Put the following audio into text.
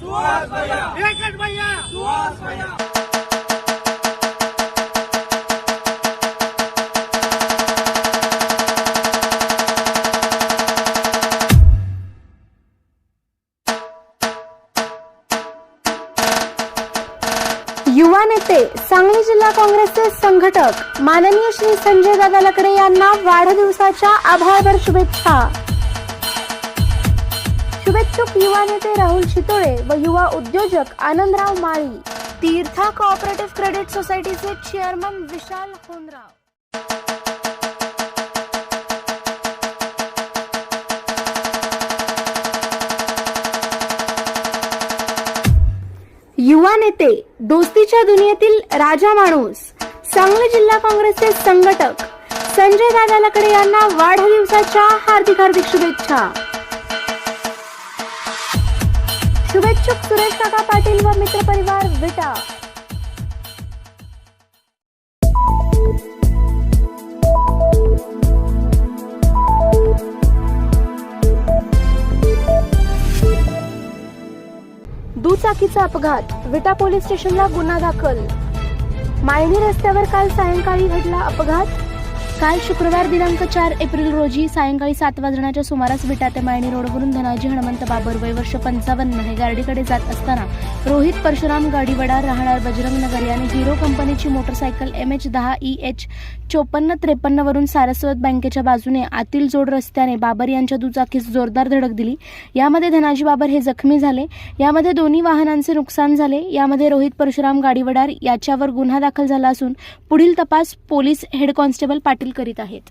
सुहास भैया। एकच भैया। सुहास भैया। युवा नेते सांगली जिल्हा काँग्रेसचे संघटक माननीय श्री संजय दादा लकडे यांना वाढदिवसाच्या आभारभर शुभेच्छा. शुभेच्छुक युवा नेते राहुल शितोळे व युवा उद्योजक आनंदराव माळी. तीर्था कोऑपरेटिव्ह क्रेडिट सोसायटीचे चेअरमन विशाल होनराव युवा नेते दोस्तीच्या दुनियेतील राजा माणूस सांगली जिल्हा काँग्रेसचे संघटक संजय दादा लकडे यांना वाढदिवसाच्या हार्दिक हार्दिक शुभेच्छा. शुभेच्छुक सुरेश काका पाटील व मित्रपरिवार विटा. दुचाकीचा अपघात विटा पोलीस स्टेशनला गुन्हा दाखल. मायणी रस्त्यावर काल सायंकाळी घडला अपघात काल शुक्रवार दिनांक चार एप्रिल रोजी सायंकाळी सात वाजण्याच्या सुमारास विटा ते मायणी रोडवरून धनाजी हनुमंत बाबर वय वर्ष पंचावन्न हे गाडीकडे जात असताना रोहित परशुराम गाडीवडा राहणार बजरंग नगर याने हिरो कंपनीची मोटरसायकल एम एच दहा ई एच चोपन्न त्रेपन्न वरून सारस्वत बँकेच्या बाजूने आतील जोड रस्त्याने बाबर यांच्या दुचाकीस जोरदार धडक दिली. यामध्ये धनाजी बाबर हे जखमी झाले. यामध्ये दोन्ही वाहनांचे नुकसान झाले. यामध्ये रोहित परशुराम गाडीवडार याच्यावर गुन्हा दाखल झाला असून पुढील तपास पोलीस हेड कॉन्स्टेबल पाटील करीत आहेत.